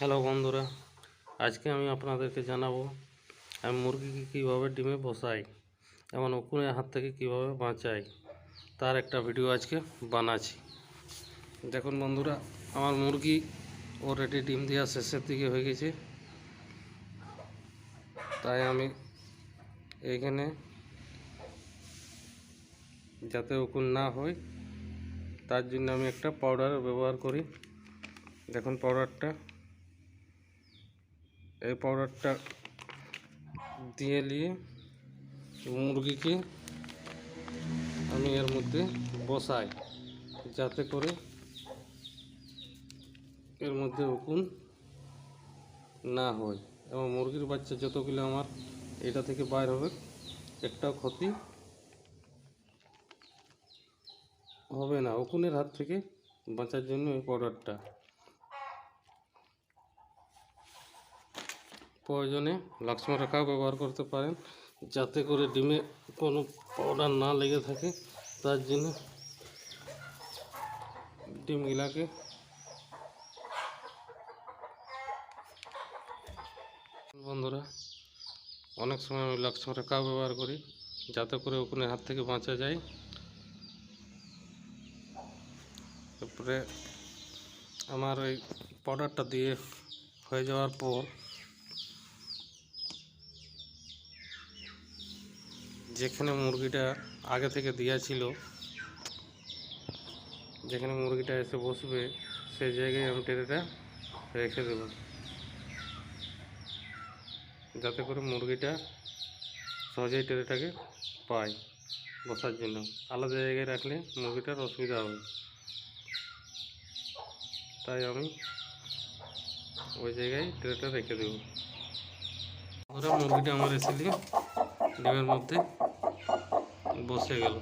Hello বন্ধুরা, আজকে আমি আপনাদেরকে জানাব, আমি মুরগিকে কীভাবে ডিমে বসাই এবং উকুনের হাত থেকে কীভাবে বাঁচাই, তার একটা ভিডিও আজকে বানাচ্ছি। দেখুন বন্ধুরা, আমার মুরগি অলরেডি ডিম দেওয়া শেষের দিকে হয়ে গেছে। তাই আমি এইখানে যাতে উকুন না হয়, তার জন্য আমি একটা পাউডার ব্যবহার করি। দেখুন পাউডারটা এই পাউডারটা দিয়ে নিয়ে মুরগিকে আমি এর মধ্যে বসাই, যাতে করে এর মধ্যে উকুন না হয় এবং মুরগির বাচ্চা যতগুলো আমার এটা থেকে বাইর হবে, একটাও ক্ষতি হবে না। উকুনের হাত থেকে বাঁচার জন্য এই পাউডারটা প্রয়োজনে লাক্সমা রেখাও ব্যবহার করতে পারেন, যাতে করে ডিমে কোনো পাউডার না লেগে থাকে। তার জন্য ডিমগুলাকে বন্ধুরা, অনেক সময় আমি লাক্সমা রেখাও ব্যবহার করি, যাতে করে ওখানে হাত থেকে বাঁচা যায়। তারপরে আমার ওই পাউডারটা দিয়ে হয়ে যাওয়ার পর যেখানে মুরগিটা আগে থেকে দেওয়া ছিল, যেখানে মুরগিটা এসে বসবে, সেই জায়গায় আমি টেরেটা রেখে দেব যাতে করে মুরগিটা সহজেই টেরেটাকে পায় বসার জন্য। আলাদা জায়গায় রাখলে মুরগিটার অসুবিধা হবে তাই আমি ওই জায়গায় ট্রেটা রেখে দেবো ওরা মুরগিটা আমার এসে দিয়ে ডিমের মধ্যে বসে গেল।